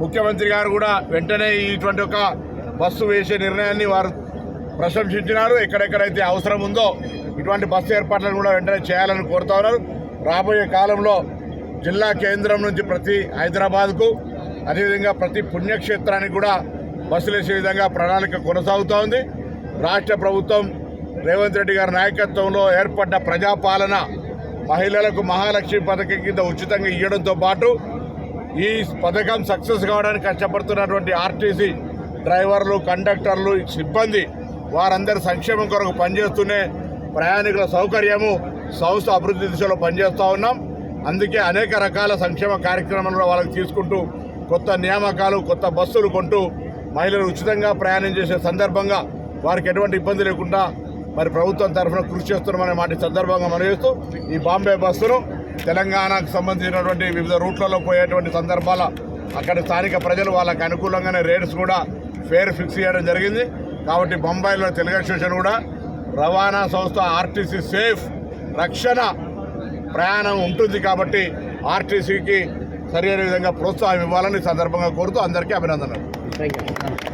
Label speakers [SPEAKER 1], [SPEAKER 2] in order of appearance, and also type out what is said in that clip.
[SPEAKER 1] ముఖ్యమంత్రి గారు కూడా వెంటనే ఇటువంటి ఒక బస్సు వేసే నిర్ణయాన్ని వారు ప్రశంసించినారు. ఎక్కడెక్కడైతే అవసరం ఉందో ఇటువంటి బస్సు ఏర్పాట్లను కూడా వెంటనే చేయాలని కోరుతా ఉన్నారు. రాబోయే కాలంలో జిల్లా కేంద్రం నుంచి ప్రతి హైదరాబాద్కు అదేవిధంగా ప్రతి పుణ్యక్షేత్రానికి కూడా బస్సులు వేసే విధంగా ప్రణాళిక కొనసాగుతూ ఉంది. రాష్ట్ర ప్రభుత్వం రేవంత్ రెడ్డి గారి నాయకత్వంలో ఏర్పడ్డ ప్రజాపాలన మహిళలకు మహాలక్ష్మి పథకం కింద ఉచితంగా ఇవ్వడంతో పాటు ఈ పథకం సక్సెస్ కావడానికి కష్టపడుతున్నటువంటి ఆర్టీసీ డ్రైవర్లు కండక్టర్లు సిబ్బంది వారందరి సంక్షేమం కొరకు పనిచేస్తూనే ప్రయాణికుల సౌకర్యము సంస్థ అభివృద్ధి దిశలో పనిచేస్తూ ఉన్నాం. అందుకే అనేక రకాల సంక్షేమ కార్యక్రమాలను వాళ్ళకి తీసుకుంటూ కొత్త నియామకాలు కొత్త బస్సులు కొంటూ మహిళలు ఉచితంగా ప్రయాణం చేసే సందర్భంగా వారికి ఎటువంటి ఇబ్బంది లేకుండా మరి ప్రభుత్వం తరఫున కృషి చేస్తున్నామనే మాట సందర్భంగా మనం చేస్తూ ఈ బాంబే బస్సును తెలంగాణకు సంబంధించినటువంటి వివిధ రూట్లలో పోయేటువంటి సందర్భాల అక్కడ స్థానిక ప్రజలు వాళ్ళకి అనుకూలంగానే రేట్స్ కూడా ఫేర్ ఫిక్స్ చేయడం జరిగింది. కాబట్టి బొంబాయిలో తెలుగు స్టేషన్ కూడా రవాణా సంస్థ ఆర్టీసీ సేఫ్ రక్షణ ప్రయాణం ఉంటుంది కాబట్టి ఆర్టీసీకి సరైన విధంగా ప్రోత్సాహం ఇవ్వాలని సందర్భంగా కోరుతూ అందరికీ అభినందనలు.
[SPEAKER 2] Thank you